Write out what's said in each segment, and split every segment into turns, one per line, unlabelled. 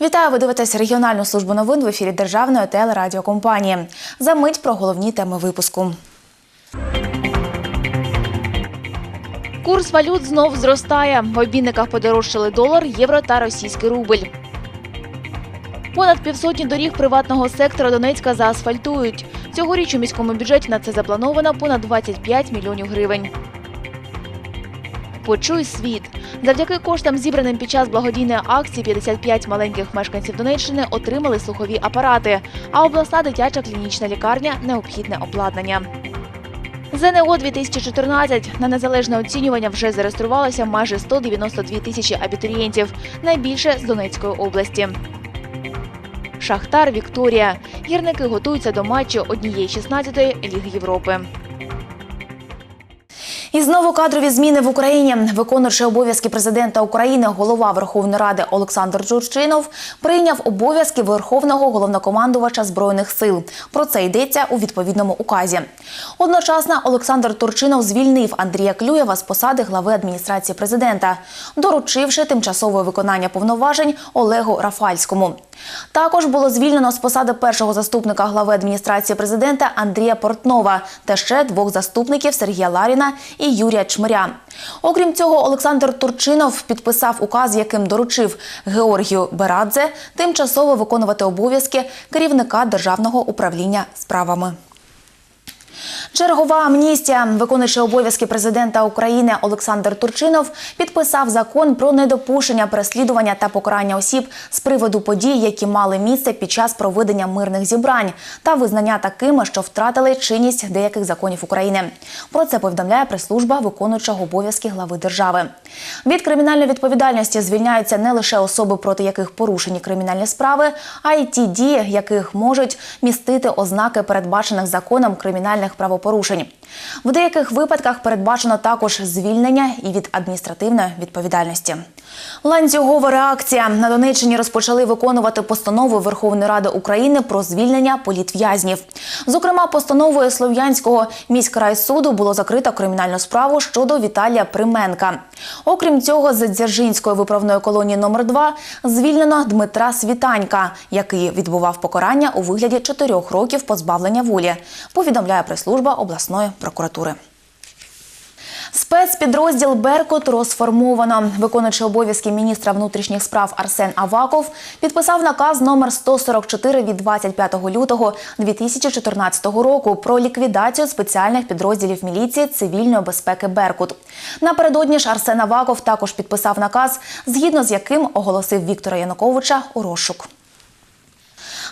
Вітаю, ви дивитесь регіональну службу новин в ефірі Державної телерадіокомпанії. За мить про головні теми випуску.
Курс валют знов зростає. В обмінниках подорожчали долар, євро та російський рубль. Понад півсотні доріг приватного сектора Донецька заасфальтують. Цьогоріч у міському бюджеті на це заплановано понад 25 мільйонів гривень. Почуй світ. Завдяки коштам, зібраним під час благодійної акції, 55 маленьких мешканців Донеччини отримали слухові апарати, а обласна дитяча клінічна лікарня необхідне обладнання. ЗНО 2014 на незалежне оцінювання вже зареєструвалося майже 192 тисячі абітурієнтів, найбільше з Донецької області. Шахтар Вікторія. Гірники готуються до матчу однієї 16-ї Ліги Європи.
І знову кадрові зміни в Україні. Виконуючи обов'язки президента України, голова Верховної Ради Олександр Джурчинов прийняв обов'язки Верховного головнокомандувача збройних сил. Про це йдеться у відповідному указі. Одночасно Олександр Турчинов звільнив Андрія Клюєва з посади глави адміністрації президента, доручивши тимчасове виконання повноважень Олегу Рафальському. Також було звільнено з посади першого заступника глави адміністрації президента Андрія Портнова та ще двох заступників Сергія Ларіна і Юрія Чмиря. Окрім цього, Олександр Турчинов підписав указ, яким доручив Георгію Берадзе тимчасово виконувати обов'язки керівника державного управління справами. Чергова амністія, виконуючи обов'язки президента України Олександр Турчинов, підписав закон про недопущення переслідування та покарання осіб з приводу подій, які мали місце під час проведення мирних зібрань та визнання такими, що втратили чинність деяких законів України. Про це повідомляє прес-служба виконуючого обов'язки глави держави. Від кримінальної відповідальності звільняються не лише особи, проти яких порушені кримінальні справи, а й ті дії, яких можуть містити ознаки передбачених законом кримінальних правопорушень правопорушень. В деяких випадках передбачено також звільнення і від адміністративної відповідальності. Ланцюгова реакція на Донеччині розпочали виконувати постанову Верховної Ради України про звільнення політв'язнів. Зокрема, постановою Слов'янського міськрайсуду було закрито кримінальну справу щодо Віталія Применка. Окрім цього, з Дзержинської виправної колонії номер 2 звільнено Дмитра Світанька, який відбував покарання у вигляді чотирьох років позбавлення волі. Повідомляє прес-служба обласної прокуратури. Спецпідрозділ Беркут розформовано. Виконуючи обов'язки міністра внутрішніх справ Арсен Аваков підписав наказ номер 144 від 25 лютого 2014 року про ліквідацію спеціальних підрозділів міліції цивільної безпеки Беркут. Напередодні ж Арсен Аваков також підписав наказ, згідно з яким оголосив Віктора Януковича у розшук.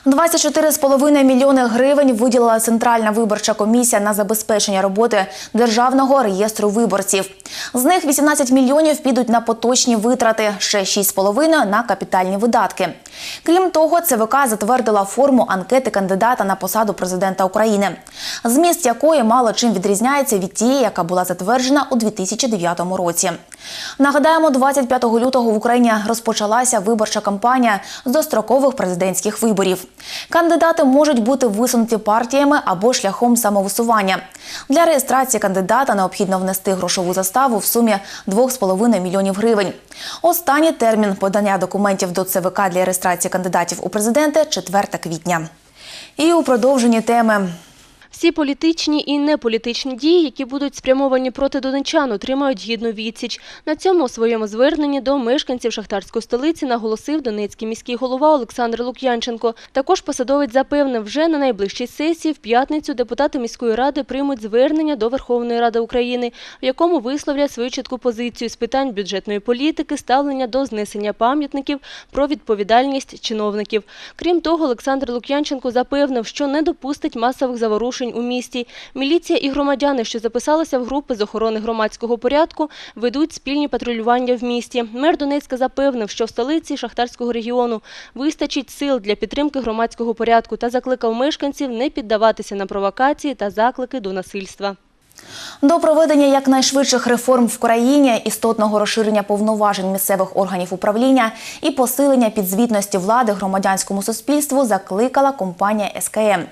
24,5 мільйони гривень виділила Центральна виборча комісія на забезпечення роботи Державного реєстру виборців. З них 18 мільйонів підуть на поточні витрати, ще 6,5 – на капітальні видатки. Крім того, ЦВК затвердила форму анкети кандидата на посаду президента України, зміст якої мало чим відрізняється від тієї, яка була затверджена у 2009 році. Нагадаємо, 25 лютого в Україні розпочалася виборча кампанія з дострокових президентських виборів. Кандидати можуть бути висунуті партіями або шляхом самовисування. Для реєстрації кандидата необхідно внести грошову заставу в сумі 2,5 мільйонів гривень. Останній термін подання документів до ЦВК для реєстрації кандидатів у президенти 4 квітня. І у продовженні теми.
Всі політичні і неполітичні дії, які будуть спрямовані проти донечан, отримають гідну відсіч. На цьому у своєму зверненні до мешканців шахтарської столиці наголосив донецький міський голова Олександр Лук'янченко. Також посадовець запевнив, вже на найближчій сесії в п'ятницю депутати міської ради приймуть звернення до Верховної Ради України, в якому висловлять свою чітку позицію з питань бюджетної політики, ставлення до знесення пам'ятників про відповідальність чиновників. Крім того, Олександр Лук'янченко запевнив, що не допустить масових заворушень у місті. Міліція і громадяни, що записалися в групи з охорони громадського порядку, ведуть спільні патрулювання в місті. Мер Донецька запевнив, що в столиці Шахтарського регіону вистачить сил для підтримки громадського порядку та закликав мешканців не піддаватися на провокації та заклики до насильства.
До проведення якнайшвидших реформ в країні, істотного розширення повноважень місцевих органів управління і посилення підзвітності влади громадянському суспільству закликала компанія СКМ.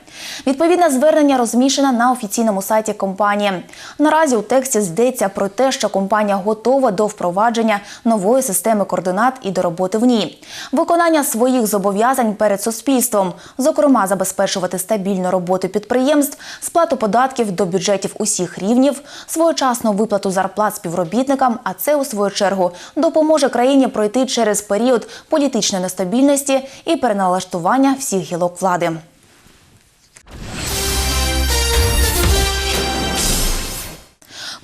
Відповідне звернення розміщено на офіційному сайті компанії. Наразі у тексті йдеться про те, що компанія готова до впровадження нової системи координат і до роботи в ній, виконання своїх зобов'язань перед суспільством, зокрема забезпечувати стабільну роботу підприємств, сплату податків до бюджетів усіх рівнів, своєчасну виплату зарплат співробітникам. А це у свою чергу допоможе країні пройти через період політичної нестабільності і переналаштування всіх гілок влади.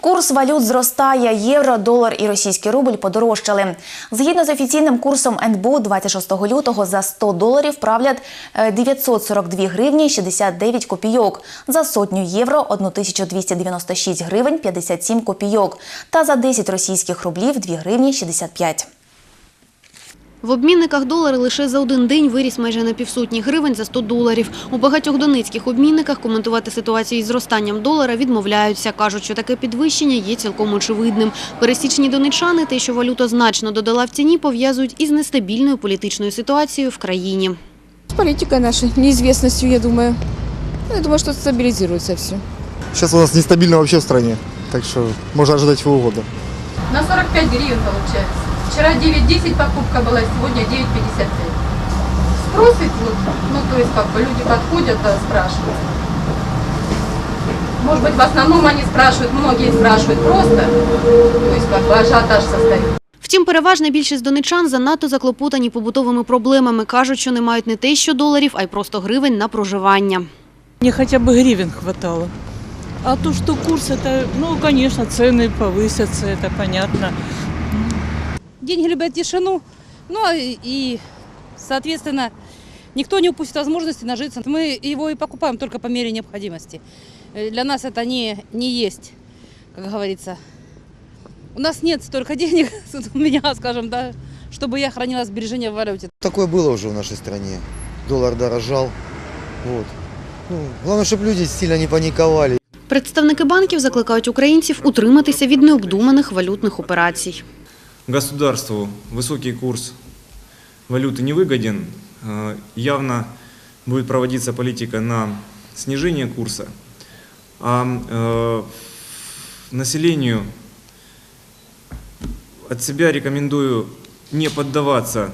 Курс валют зростає. Євро, долар і російський рубль подорожчали. Згідно з офіційним курсом НБУ 26 лютого за 100 доларів правлять е, 942 гривні 69 копійок. За сотню євро 1296 гривень 57 копійок. Та за 10 російських рублів 2 гривні 65.
В обмінниках долари лише за один день виріс майже на півсотні гривень за 100 доларів. У багатьох донецьких обмінниках коментувати ситуацію із зростанням долара відмовляються. Кажуть, що таке підвищення є цілком очевидним. Пересічні донечани те, що валюта значно додала в ціні, пов'язують із нестабільною політичною ситуацією в країні.
С политикой нашей, неизвестностью, я думаю. Ну, Я думаю, что стабилизируется все.
Сейчас у нас нестабильно вообще в стране, так можно ожидать чего угодно.
На 45 гривен получается. Вчера 9.10 покупка была, сегодня 9.55. Спросит, вот, ну то есть как бы люди подходят, да, спрашивают. Может быть в основном они спрашивают, многие спрашивают просто, то есть как бы ажиотаж состоит.
Втім, переважна більшість донечан занадто заклопотані побутовими проблемами. Кажуть, що не мають не те, що доларів, а й просто гривень на проживання.
Мне хотя бы гривен хватало. А то, что курс, это, ну, конечно, цены повысятся, это понятно.
деньги любят тишину, ну и, и, соответственно, никто не упустит возможности нажиться. Мы его и покупаем только по мере необходимости. Э, Для нас это не, не есть, как говорится. У нас нет столько денег, у меня, скажем, да, чтобы я хранила сбережения в валюте.
Такое было уже в нашей стране. Доллар дорожал. Вот. Ну, главное, чтобы люди сильно не паниковали.
Представники банків закликають українців утриматися від необдуманих валютних операцій.
Государству высокий курс валюты не выгоден. Э, Явно будет проводиться политика на снижение курса. А э, населению от себя рекомендую не поддаваться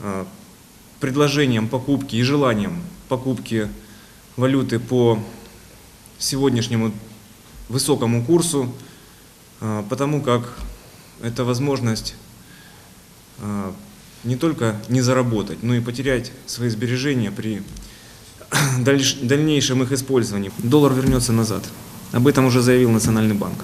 э, предложениям покупки и желаниям покупки валюты по сегодняшнему высокому курсу, потому как это возможность э, не только не заработать, но и потерять свои сбережения при дальш- дальнейшем их использовании. Доллар вернется назад. Об этом уже заявил Национальный банк.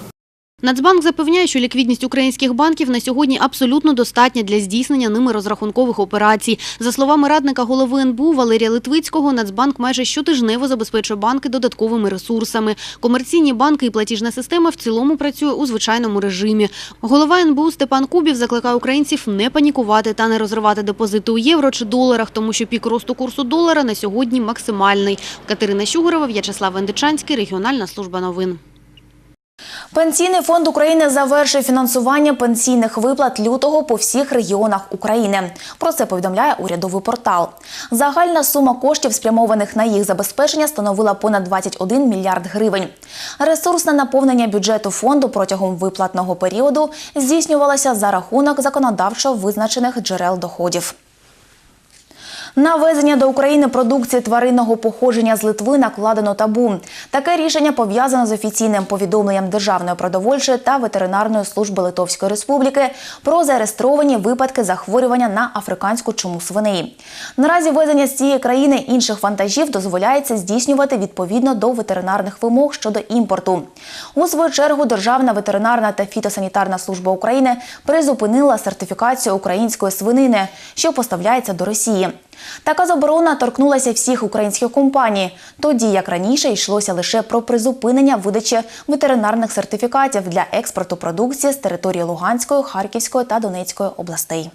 Нацбанк запевняє, що ліквідність українських банків на сьогодні абсолютно достатня для здійснення ними розрахункових операцій. За словами радника голови НБУ Валерія Литвицького, Нацбанк майже щотижнево забезпечує банки додатковими ресурсами. Комерційні банки і платіжна система в цілому працює у звичайному режимі. Голова НБУ Степан Кубів закликає українців не панікувати та не розривати депозити у євро чи доларах, тому що пік росту курсу долара на сьогодні максимальний. Катерина Щугурова, В'ячеслав Вендичанський, регіональна служба новин.
Пенсійний фонд України завершив фінансування пенсійних виплат лютого по всіх регіонах України. Про це повідомляє урядовий портал. Загальна сума коштів, спрямованих на їх забезпечення, становила понад 21 мільярд гривень. Ресурсне наповнення бюджету фонду протягом виплатного періоду здійснювалося за рахунок законодавчо визначених джерел доходів. На ввезення до України продукції тваринного походження з Литви накладено табу. Таке рішення пов'язано з офіційним повідомленням Державної продовольчої та ветеринарної служби Литовської Республіки про зареєстровані випадки захворювання на африканську чуму свиней. Наразі ввезення з цієї країни інших вантажів дозволяється здійснювати відповідно до ветеринарних вимог щодо імпорту. У свою чергу Державна ветеринарна та фітосанітарна служба України призупинила сертифікацію української свинини, що поставляється до Росії. Така заборона торкнулася всіх українських компаній, тоді як раніше йшлося лише про призупинення видачі ветеринарних сертифікатів для експорту продукції з території Луганської, Харківської та Донецької областей.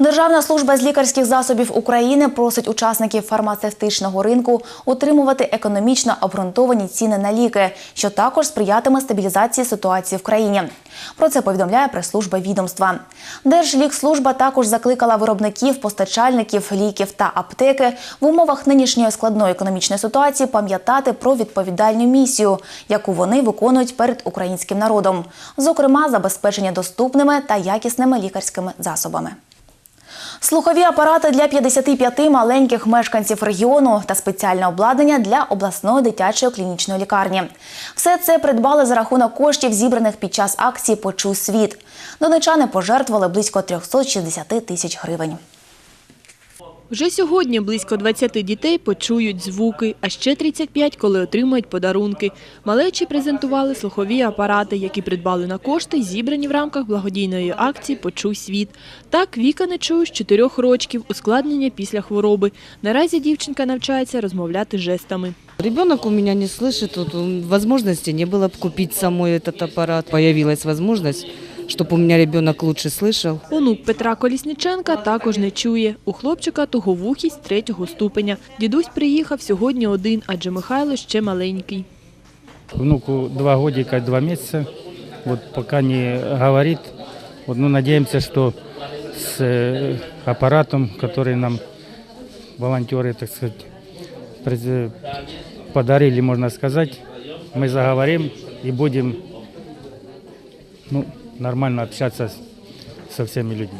Державна служба з лікарських засобів України просить учасників фармацевтичного ринку утримувати економічно обґрунтовані ціни на ліки, що також сприятиме стабілізації ситуації в країні. Про це повідомляє прес-служба відомства. Держлікслужба також закликала виробників, постачальників ліків та аптеки в умовах нинішньої складної економічної ситуації пам'ятати про відповідальну місію, яку вони виконують перед українським народом, зокрема забезпечення доступними та якісними лікарськими засобами. Слухові апарати для 55 маленьких мешканців регіону та спеціальне обладнання для обласної дитячої клінічної лікарні. Все це придбали за рахунок коштів, зібраних під час акції Почу світ. Донечани пожертвували близько 360 тисяч гривень.
Вже сьогодні близько 20 дітей почують звуки, а ще 35, коли отримають подарунки. Малечі презентували слухові апарати, які придбали на кошти, зібрані в рамках благодійної акції «Почуй світ». Так Віка не чує з 4 рочків, ускладнення після хвороби. Наразі дівчинка навчається розмовляти жестами.
Ребенок у меня не слышит, вот, м, возможности не было бы купить самой этот аппарат. Появилась возможность, чтобы у меня ребенок лучше слышал.
Онук Петра Колісніченка також не чує. У хлопчика туговухість третього ступеня. Дідусь приїхав сьогодні один, адже Михайло ще маленький.
Внуку два годика, и два месяца. Вот пока не говорит. Вот, ну, надеемся, что с э, аппаратом, который нам волонтеры, так сказать, през- подарили, можно сказать, мы заговорим и будем ну, нормально общаться с- со всеми людьми.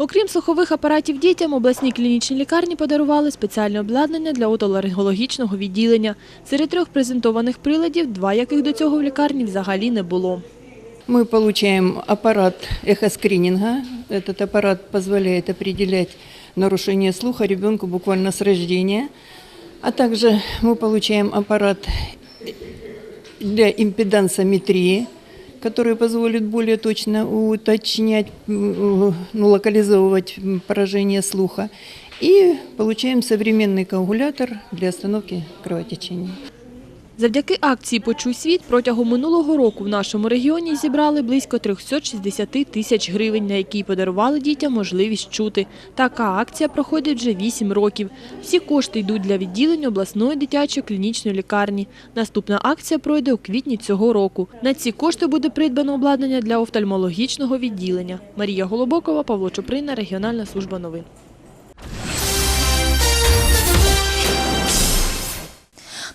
Окрім слухових апаратів дітям, обласній клінічній лікарні подарували спеціальне обладнання для отоларингологічного відділення. Серед трьох презентованих приладів, два яких до цього в лікарні взагалі не було.
Мы получаем аппарат эхоскрининга. Этот аппарат позволяет определять нарушение слуха ребенку буквально с рождения. А также мы получаем аппарат для импедансометрии, который позволит более точно уточнять, м, ну, локализовывать м, поражение слуха. И получаем современный коагулятор для остановки кровотечения.
Завдяки акції «Почуй світ» протягом минулого року в нашому регіоні зібрали близько 360 тисяч гривень, на які подарували дітям можливість чути. Така акція проходить вже 8 років. Всі кошти йдуть для відділення обласної дитячої клінічної лікарні. Наступна акція пройде у квітні цього року. На ці кошти буде придбано обладнання для офтальмологічного відділення. Марія Голобокова, Павло Чуприна, Регіональна служба новин.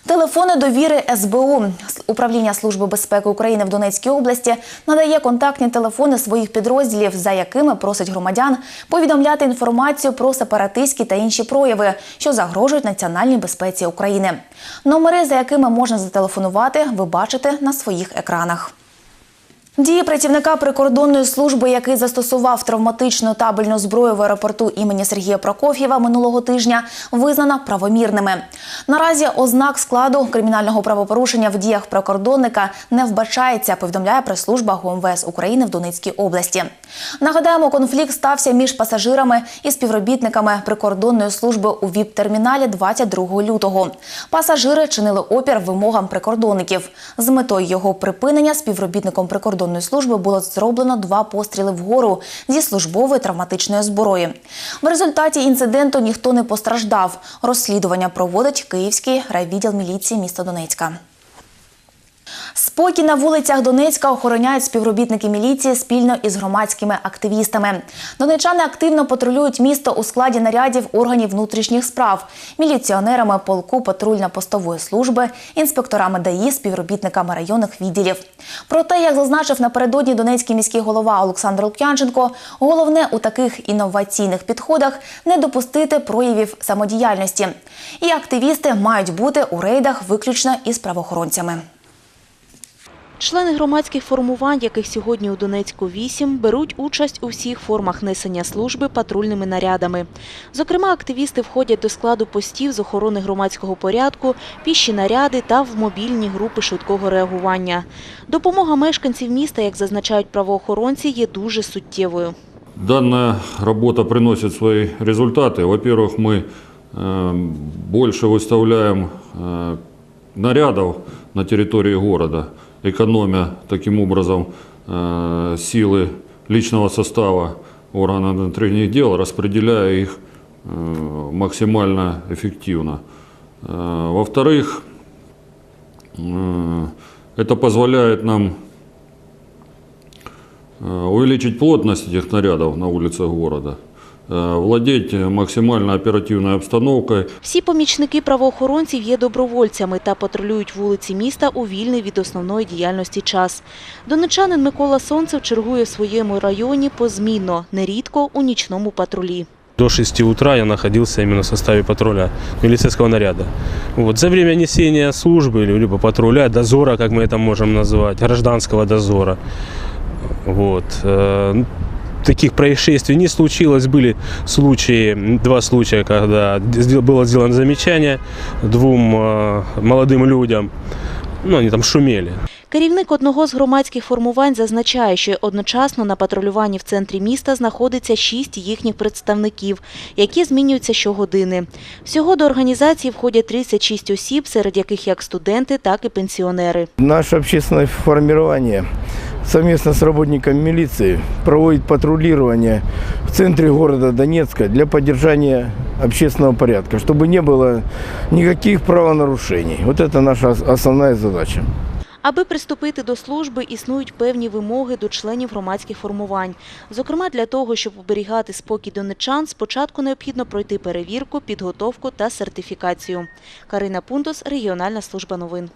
Телефони довіри СБУ. Управління Служби безпеки України в Донецькій області надає контактні телефони своїх підрозділів, за якими просить громадян повідомляти інформацію про сепаратистські та інші прояви, що загрожують національній безпеці України. Номери, за якими можна зателефонувати, ви бачите на своїх екранах. Дії працівника прикордонної служби, який застосував травматичну табельну зброю в аеропорту імені Сергія Прокоф'єва минулого тижня, визнано правомірними. Наразі ознак складу кримінального правопорушення в діях прикордонника не вбачається, повідомляє прес-служба ГУМВС України в Донецькій області. Нагадаємо, конфлікт стався між пасажирами і співробітниками прикордонної служби у ВІП-терміналі 22 лютого. Пасажири чинили опір вимогам прикордонників. З метою його припинення співробітником прикордонної служби було зроблено два постріли вгору зі службової травматичної зброї. В результаті інциденту ніхто не постраждав. Розслідування проводить Київський райвідділ міліції міста Донецька. Спокій на вулицях Донецька охороняють співробітники міліції спільно із громадськими активістами. Донечани активно патрулюють місто у складі нарядів органів внутрішніх справ, міліціонерами полку патрульно-постової служби, інспекторами ДАІ, співробітниками районних відділів. Проте, як зазначив напередодні донецький міський голова Олександр Лук'янченко, головне у таких інноваційних підходах не допустити проявів самодіяльності. І активісти мають бути у рейдах виключно із правоохоронцями.
Члени громадських формувань, яких сьогодні у Донецьку 8, беруть участь у всіх формах несення служби патрульними нарядами. Зокрема, активісти входять до складу постів з охорони громадського порядку, піші наряди та в мобільні групи швидкого реагування. Допомога мешканців міста, як зазначають правоохоронці, є дуже суттєвою.
Данная работа приносит свои результаты. Во-первых, мы э, больше выставляем э, нарядов на территории города, Экономя таким образом э, силы личного состава органы внутренних дел, распределяя их э, максимально эффективно. Э, Во-вторых, это позволяет нам увеличить плотность этих нарядов на улицах города, э, владеть максимально оперативной обстановкой,
Всі помічники правоохоронців є добровольцями та патрулюють вулиці міста у вільний від основної діяльності час. Донечанин Микола Сонцев чергує в своєму районі позмінно, нерідко у нічному патрулі.
До 6 утра я находился именно в составе патруля милицейского наряда. Вот. За время несения службы, либо патруля, дозора, как мы это можем назвать, гражданского дозора. Вот. э, Таких происшествий не случилось. Были случаи, два случая, когда сдел- было сделано замечание двум э, молодым людям. Ну, они там шумели.
Керівник одного з громадських формувань зазначає, що одночасно на патрулюванні в центрі міста знаходиться шість їхніх представників, які змінюються щогодини. Всього до організації входять 36 осіб, серед яких як студенти, так і пенсіонери.
Наше общественное формирование совместно с работниками милиции проводит патрулирование в центре города Донецка для поддержания общественного порядка, чтобы не было никаких правонарушений. Вот это наша ос- основная задача.
Аби приступити до служби, існують певні вимоги до членів громадських формувань. Зокрема, для того, щоб оберігати спокій донечан, спочатку необхідно пройти перевірку, підготовку та сертифікацію. Карина Пунтус, регіональна служба новин.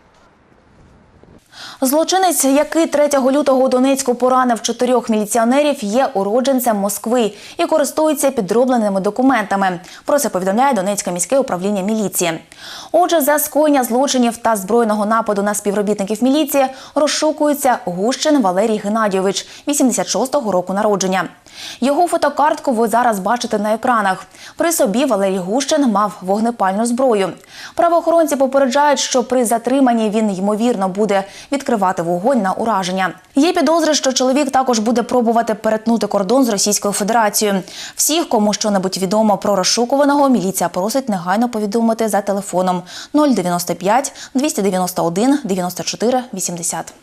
Злочинець, який 3 лютого у Донецьку поранив чотирьох міліціонерів, є уродженцем Москви і користується підробленими документами. Про це повідомляє Донецьке міське управління міліції. Отже, за скоєння злочинів та збройного нападу на співробітників міліції розшукується Гущин Валерій Геннадійович, 86-го року народження. Його фотокартку ви зараз бачите на екранах. При собі Валерій Гущин мав вогнепальну зброю. Правоохоронці попереджають, що при затриманні він ймовірно буде відкривати вогонь на ураження. Є підозри, що чоловік також буде пробувати перетнути кордон з Російською Федерацією. Всіх, кому що-небудь відомо про розшукуваного, міліція просить негайно повідомити за телефоном 095 291 94 80.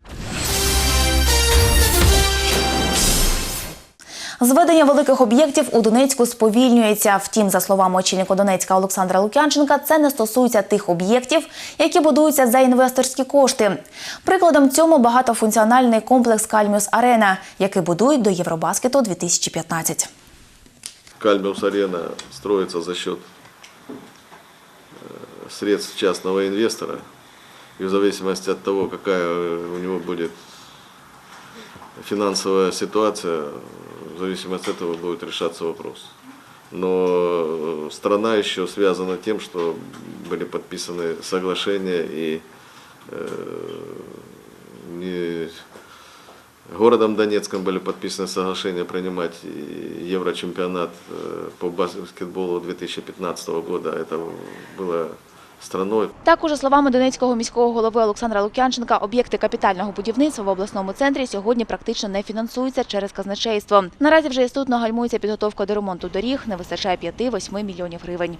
Зведення великих об'єктів у Донецьку сповільнюється. Втім, за словами очільника Донецька Олександра Лук'янченка, це не стосується тих об'єктів, які будуються за інвесторські кошти. Прикладом цьому багатофункціональний комплекс Кальміус Арена, який будують до Євробаскету 2015.
Кальмиус Арена строится за счет э, средств частного инвестора. И в зависимости от того, какая у него будет финансовая ситуация, в зависимости от этого будет решаться вопрос. Но э, страна еще связана тем, что были подписаны соглашения и э, не Городом Донецком были подписаны соглашения принимать Еврочемпионат э, по баскетболу 2015 года. Это было страной.
Також, за словами Донецького міського голови Олександра Лук'янченка, об'єкти капітального будівництва в обласному центрі сьогодні практично не фінансуються через казначейство. Наразі вже істотно гальмується підготовка до ремонту доріг, не вистачає 5-8 мільйонів гривень.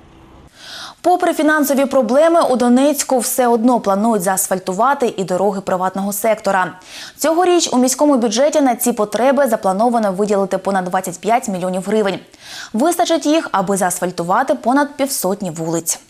Попри фінансові проблеми, у Донецьку все одно планують заасфальтувати і дороги приватного сектора. Цьогоріч у міському бюджеті на ці потреби заплановано виділити понад 25 мільйонів гривень. Вистачить їх, аби заасфальтувати понад півсотні вулиць.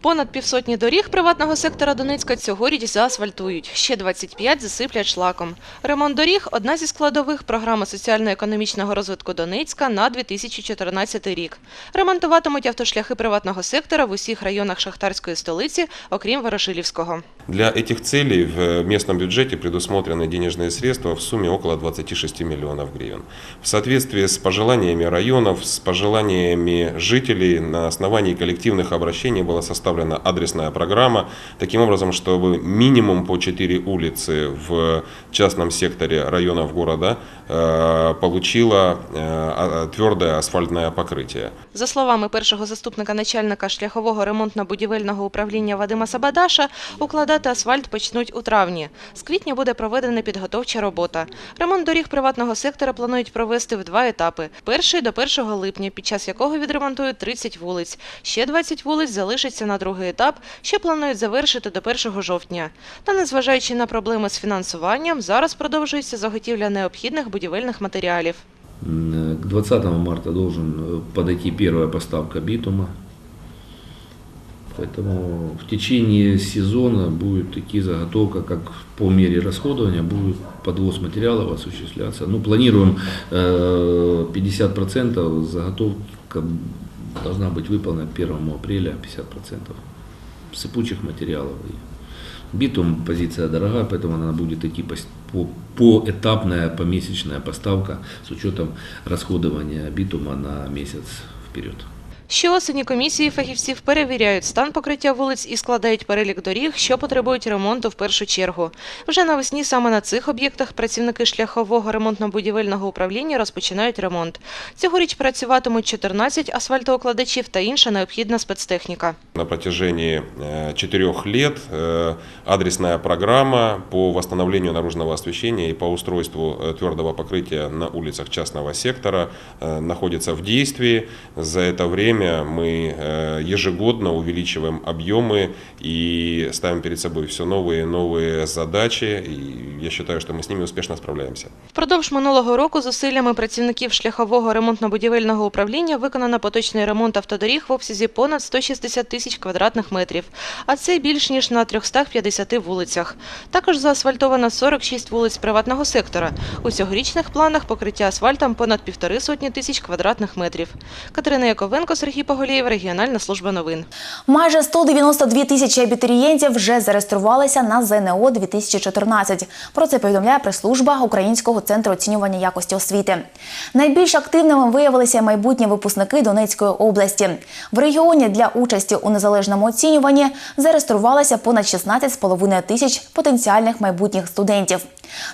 Понад півсотні доріг приватного сектора Донецька цьогоріч заасфальтують, ще 25 засиплять шлаком. Ремонт доріг – одна зі складових програми соціально-економічного розвитку Донецька на 2014 рік. Ремонтуватимуть автошляхи приватного сектора в усіх районах шахтарської столиці, окрім Ворошилівського.
Для этих целей в местном бюджете предусмотрены денежные средства в сумме около 26 миллионов гривен. В соответствии с пожеланиями районов, с пожеланиями жителей на основании коллективных обращений была составлена адресная программа, таким образом, чтобы минимум по 4 улицы в частном секторе районов города получила э, твердое асфальтное покрытие.
За словами першого заступника начальника шляхового ремонтно-будівельного управління Вадима Сабадаша, укладати асфальт почнуть у травні. З квітня буде проведена підготовча робота. Ремонт доріг приватного сектора планують провести в два етапи. Перший до 1 липня, під час якого відремонтують 30 вулиць. Ще 20 вулиць залишаться на другий етап, що планують завершити до 1 жовтня. Та незважаючи на проблеми з фінансуванням, зараз продовжується заготівля необхідних будівельних матеріалів.
М, К 20 марта должен э, подойти первая поставка битума. Поэтому в течение сезона будет идти заготовка, как по мере расходования будет подвоз материалов осуществляться. Ну, планируем э, 50% заготовка должна быть выполнена 1 апреля, 50% сыпучих материалов. И Битум позиция дорогая, поэтому она будет идти пос- по, поэтапная, помесячная поставка с учетом расходования битума на месяц вперед.
Щоосені комісії фахівців перевіряють стан покриття вулиць і складають перелік доріг, що потребують ремонту в першу чергу. Вже навесні саме на цих об'єктах працівники шляхового ремонтно-будівельного управління розпочинають ремонт. Цьогоріч працюватимуть 14 асфальтоукладачів та інша необхідна спецтехніка.
На протяжении э, четырех лет э, адресная программа по восстановлению наружного освещения и по устройству э, твердого покрытия на улицах частного сектора э, находится в действии. За это время мы э, ежегодно увеличиваем объемы и ставим перед собой все новые и новые задачи. И я считаю, что мы с ними успешно справляемся.
Впродовж минулого року зусиллями працівників шляхового ремонтно-будівельного управління виконано поточний ремонт автодоріг в обсязі понад 160 тисяч квадратних метрів, а це більш ніж на 350 вулицях. Також заасфальтовано 46 вулиць приватного сектора. У цьогорічних планах покриття асфальтом понад півтори сотні тисяч квадратних метрів. Катерина Яковенко, Сергій Поголєєв, Регіональна служба новин.
Майже 192 тисячі абітурієнтів вже зареєструвалися на ЗНО 2014. Про це повідомляє прес-служба Українського центру оцінювання якості освіти. Найбільш активними виявилися майбутні випускники Донецької області. В регіоні для участі у незалежному оцінюванні зареєструвалося понад 16,5 тисяч потенціальних майбутніх студентів.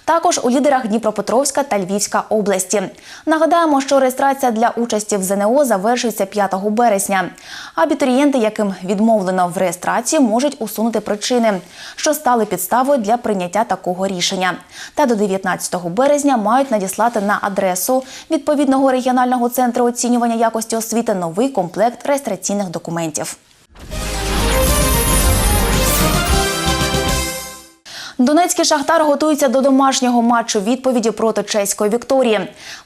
Також у лідерах Дніпропетровська та Львівська області. Нагадаємо, що реєстрація для участі в ЗНО завершується 5 березня. Абітурієнти, яким відмовлено в реєстрації, можуть усунути причини, що стали підставою для прийняття такого рішення. Та до 19 березня мають надіслати на адресу відповідного регіонального центру оцінювання якості освіти новий комплект реєстраційних документів. Донецький шахтар готується до домашнього матчу відповіді проти чеської Вікторії.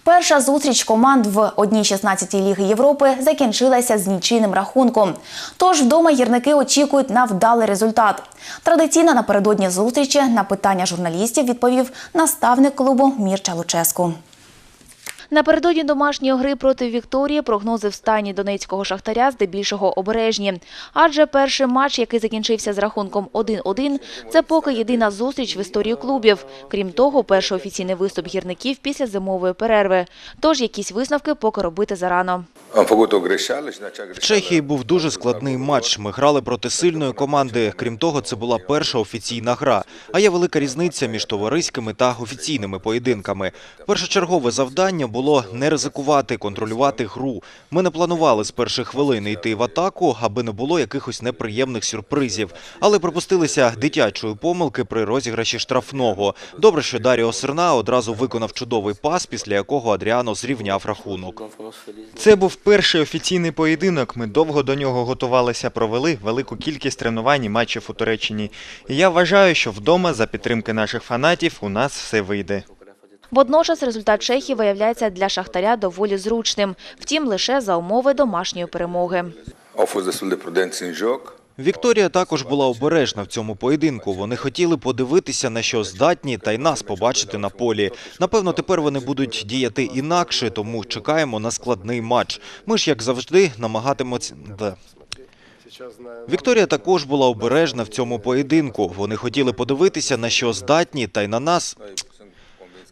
Перша зустріч команд в одній 16 Ліги Європи закінчилася з нічийним рахунком. Тож вдома гірники очікують на вдалий результат. Традиційно напередодні зустрічі на питання журналістів відповів наставник клубу Мірча Луческу.
Напередодні домашньої гри проти Вікторії прогнози в стані донецького шахтаря здебільшого обережні. Адже перший матч, який закінчився з рахунком 1-1, це поки єдина зустріч в історії клубів. Крім того, перший офіційний виступ гірників після зимової перерви. Тож якісь висновки поки робити зарано.
В Чехії був дуже складний матч. Ми грали проти сильної команди. Крім того, це була перша офіційна гра. А є велика різниця між товариськими та офіційними поєдинками. Першочергове завдання було не ризикувати, контролювати гру. Ми не планували з перших хвилин йти в атаку, аби не було якихось неприємних сюрпризів. Але припустилися дитячої помилки при розіграші штрафного. Добре, що Даріо Серна одразу виконав чудовий пас, після якого Адріано зрівняв рахунок.
Це був перший офіційний поєдинок. Ми довго до нього готувалися, провели велику кількість тренувань і матчів у Туреччині. І я вважаю, що вдома за підтримки наших фанатів у нас все вийде.
Водночас результат Чехії виявляється для шахтаря доволі зручним, втім лише за умови домашньої перемоги.
Вікторія також була обережна в цьому поєдинку. Вони хотіли подивитися, на що здатні, та й нас побачити на полі. Напевно, тепер вони будуть діяти інакше, тому чекаємо на складний матч. Ми ж, як завжди, намагатимемося... Вікторія також була обережна в цьому поєдинку. Вони хотіли подивитися, на що здатні, та й на нас...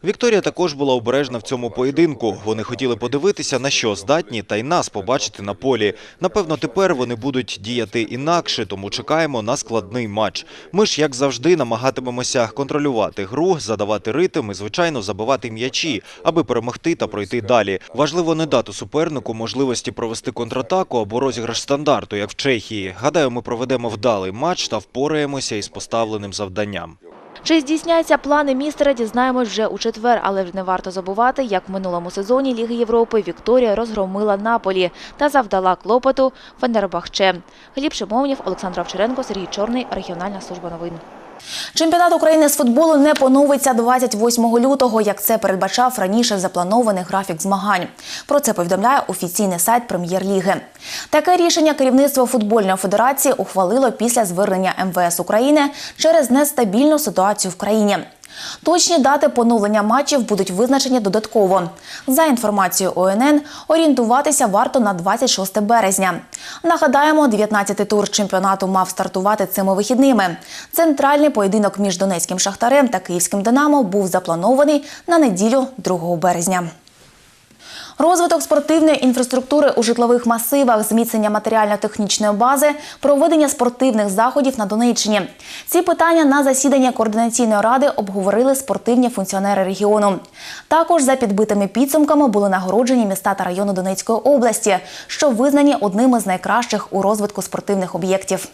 Вікторія також була обережна в цьому поєдинку. Вони хотіли подивитися, на що здатні, та й нас побачити на полі. Напевно, тепер вони будуть діяти інакше, тому чекаємо на складний матч. Ми ж, як завжди, намагатимемося контролювати гру, задавати ритм і, звичайно, забивати м'ячі, аби перемогти та пройти далі. Важливо не дати супернику можливості провести контратаку або розіграш стандарту, як в Чехії. Гадаю, ми проведемо вдалий матч та впораємося із поставленим завданням.
Чи здійсняться плани містера, дізнаємось вже у четвер, але не варто забувати, як в минулому сезоні Ліги Європи Вікторія розгромила Наполі та завдала клопоту Фенербахче. Гліб Шимовнів, Олександр Овчаренко, Сергій Чорний, Регіональна служба новин.
Чемпіонат України з футболу не поновиться 28 лютого, як це передбачав раніше запланований графік змагань. Про це повідомляє офіційний сайт прем'єр-ліги. Таке рішення керівництво футбольної федерації ухвалило після звернення МВС України через нестабільну ситуацію в країні. Точні дати поновлення матчів будуть визначені додатково. За інформацією ОНН, орієнтуватися варто на 26 березня. Нагадаємо, 19-й тур чемпіонату мав стартувати цими вихідними. Центральний поєдинок між Донецьким Шахтарем та Київським Динамо був запланований на неділю 2 березня. Розвиток спортивної інфраструктури у житлових масивах, зміцнення матеріально-технічної бази, проведення спортивних заходів на Донеччині. Ці питання на засіданні координаційної ради обговорили спортивні функціонери регіону. Також за підбитими підсумками були нагороджені міста та райони Донецької області, що визнані одними з найкращих у розвитку спортивних об'єктів.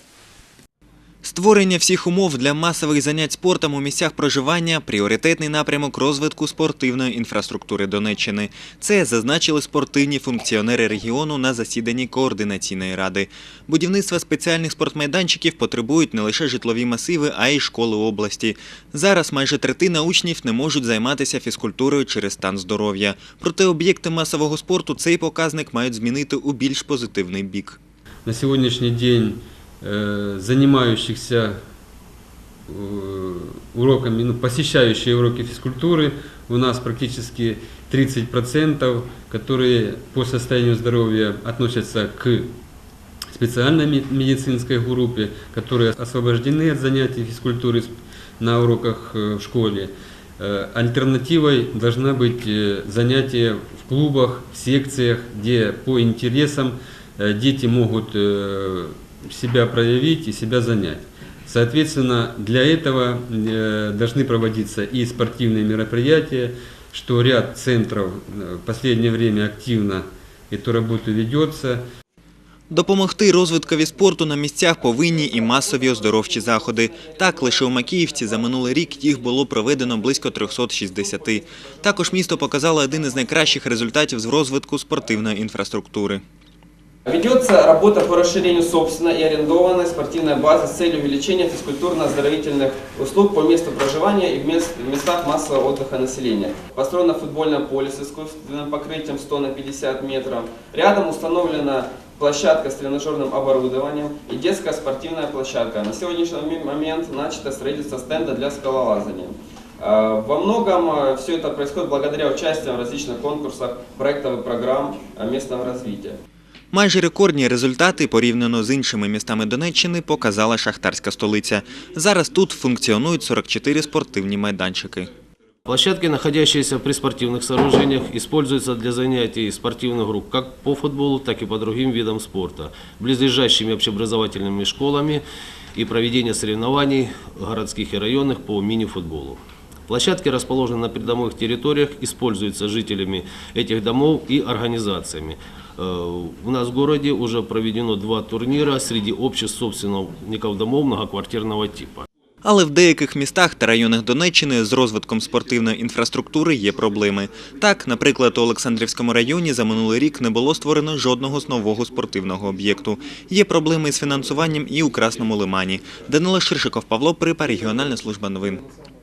Створення всіх умов для масових занять спортом у місцях проживання пріоритетний напрямок розвитку спортивної інфраструктури Донеччини. Це зазначили спортивні функціонери регіону на засіданні координаційної ради. Будівництво спеціальних спортмайданчиків потребують не лише житлові масиви, а й школи області. Зараз майже третина учнів не можуть займатися фізкультурою через стан здоров'я. Проте об'єкти масового спорту цей показник мають змінити у більш позитивний бік.
на сегодняшний день занимающихся э, уроками, ну, посещающие уроки физкультуры у нас практически 30%, которые по состоянию здоровья относятся к специальной ме- медицинской группе, которые освобождены от занятий физкультуры на уроках э, в школе. Э, Альтернативой должна быть э, занятие в клубах, в секциях, где по интересам э, дети могут э, себя проявить и себя занять. Соответственно, для этого э, должны проводиться и спортивные мероприятия, что ряд центров э, в последнее время активно эту работу ведется.
Допомогти розвиткові спорту на місцях повинні і масові оздоровчі заходи. Так, лише у Макіївці за минулий рік їх було проведено близько 360. Також місто показало один із найкращих результатів з розвитку спортивної інфраструктури.
Ведется работа по расширению собственной и арендованной спортивной базы с целью увеличения физкультурно-оздоровительных услуг по месту проживания и в мест- в местах массового отдыха населения. Построено футбольное поле с искусственным покрытием 100 на 50 метров. Рядом установлена площадка с тренажерным оборудованием и детская спортивная площадка. На сегодняшний момент начато строительство стенда для скалолазания. Э, Во многом все это происходит благодаря участию в различных конкурсах, проектов и программ э, местного развития.
Майже рекордні результати порівняно з іншими містами Донеччини показала шахтарська столиця. Зараз тут функціонують 44 спортивні майданчики.
Площадки, находящиеся при спортивных сооружениях, используются для занятий спортивных групп как по футболу, так и по другим видам спорта, близлежащими общеобразовательными школами и проведение соревнований городских и районных по мини-футболу. Площадки расположены на придомовых территориях, используются жителями этих домов и организациями. Э, У нас в городе уже проведено два турнира среди обществ собственников домов многоквартирного типа.
Але в деяких містах та районах Донеччини з розвитком спортивної інфраструктури є проблеми. Так, наприклад, у Олександрівському районі за минулий рік не було створено жодного з нового спортивного об'єкту. Є проблеми з фінансуванням і у Красному Лимані. Данило Ширшиков, Павло Припа, регіональна служба новин.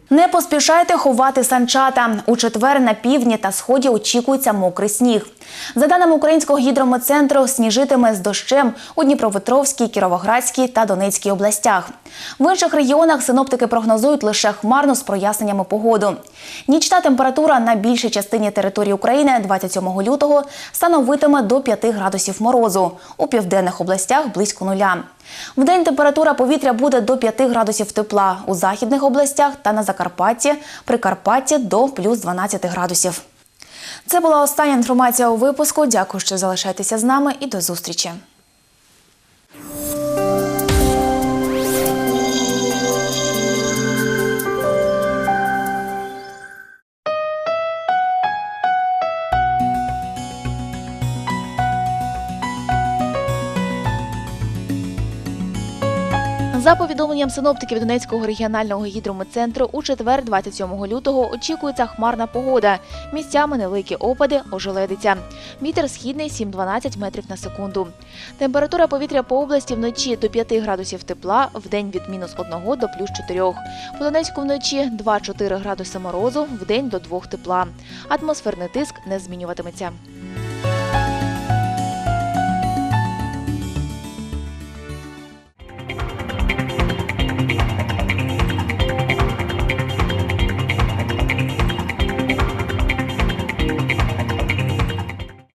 Не поспішайте ховати санчата. У четвер на півдні та сході очікується мокрий сніг. За даними українського гідрометцентру, сніжитиме з дощем у Дніпропетровській, Кіровоградській та Донецькій областях. В інших регіонах синоптики прогнозують лише хмарну з проясненнями погоду. Нічна температура на більшій частині території України 27 лютого становитиме до 5 градусів морозу. У південних областях близько нуля. Вдень температура повітря буде до 5 градусів тепла у західних областях та на Закарпатті, Прикарпатті до плюс 12 градусів. Це була остання інформація у випуску. Дякую, що залишаєтеся з нами і до зустрічі. Повідомленням синоптиків Донецького регіонального гідрометцентру, у четвер, 27 лютого, очікується хмарна погода. Місцями невеликі опади, ожеледиця. Вітер східний 7-12 метрів на секунду. Температура повітря по області вночі до 5 градусів тепла, вдень від мінус 1 до плюс 4. По Донецьку вночі 2-4 градуси морозу, вдень до 2 тепла. Атмосферний тиск не змінюватиметься.